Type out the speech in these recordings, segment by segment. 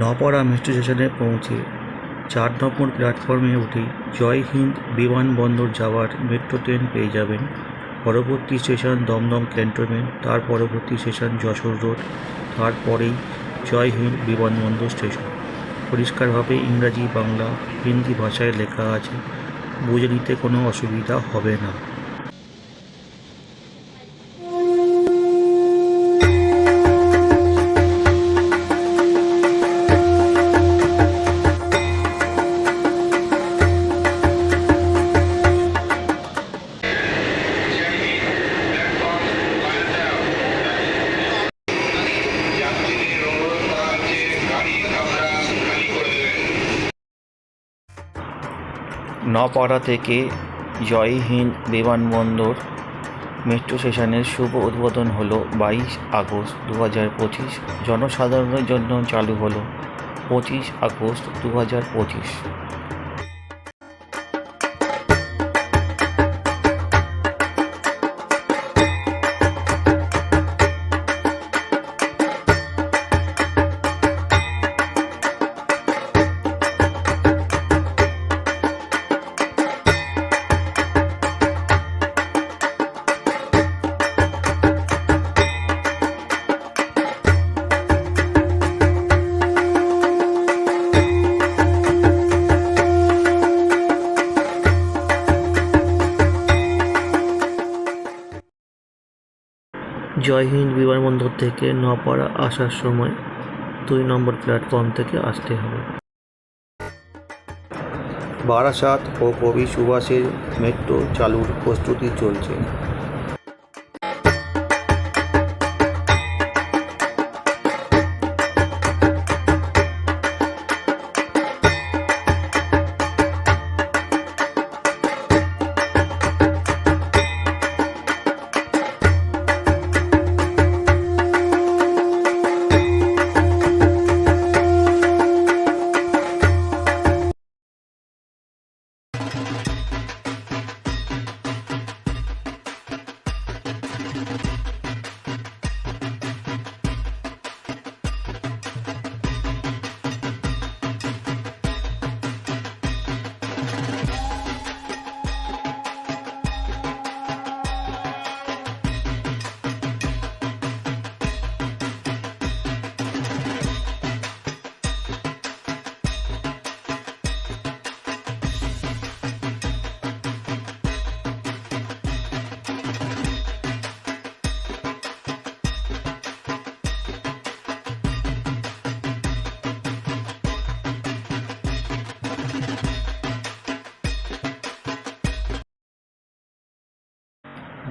নপাড়া metro স্টেশনে পৌঁছে চার নম্বর প্ল্যাটফর্মে উঠেই জয় হিন্দ বিমানবন্দর যাওয়ার মেট্রো ট্রেন পেয়ে যাবেন। পরবর্তী স্টেশন দমদম ক্যান্টনমেন্ট, তার পরবর্তী স্টেশন যশোর রোড তারপরেই জয় হিন্দ বিমানবন্দর স্টেশন। পরিষ্কারভাবে ইংরাজি, বাংলা, হিন্দি ভাষায় লেখা আছে, বুঝে নিতে কোনো অসুবিধা হবে না। নপাড়া থেকে জয় হিন্দ বিমানবন্দর মেট্রো স্টেশনের শুভ উদ্বোধন হলো বাইশ আগস্ট দু হাজার পঁচিশ। জনসাধারণের জন্য চালু হলো পঁচিশ আগস্ট দু হাজার পঁচিশ। জয় হিন্দ বিমানবন্দর থেকে নপাড়া আসার সময় দুই নম্বর প্ল্যাটফর্ম থেকে আসতে হবে। বারাসাত ও কবি সুভাষের মেট্রো চালুর প্রস্তুতি চলছে।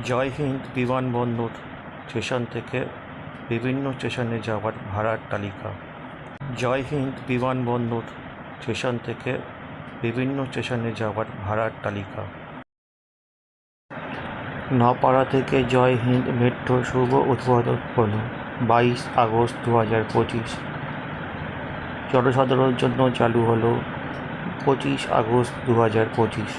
জয় হিন্দ বিমানবন্দর স্টেশন থেকে বিভিন্ন স্টেশনে যাওয়ার ভাড়ার তালিকা। জয় হিন্দ বিমানবন্দর স্টেশন থেকে বিভিন্ন স্টেশনে যাওয়ার ভাড়ার তালিকা। নপাড়া থেকে জয় হিন্দ মেট্রো শুভ উদ্বোধন হল বাইশ আগস্ট দু হাজার পঁচিশ। জনসাধারণের জন্য চালু হলো পঁচিশ আগস্ট দু হাজার পঁচিশ।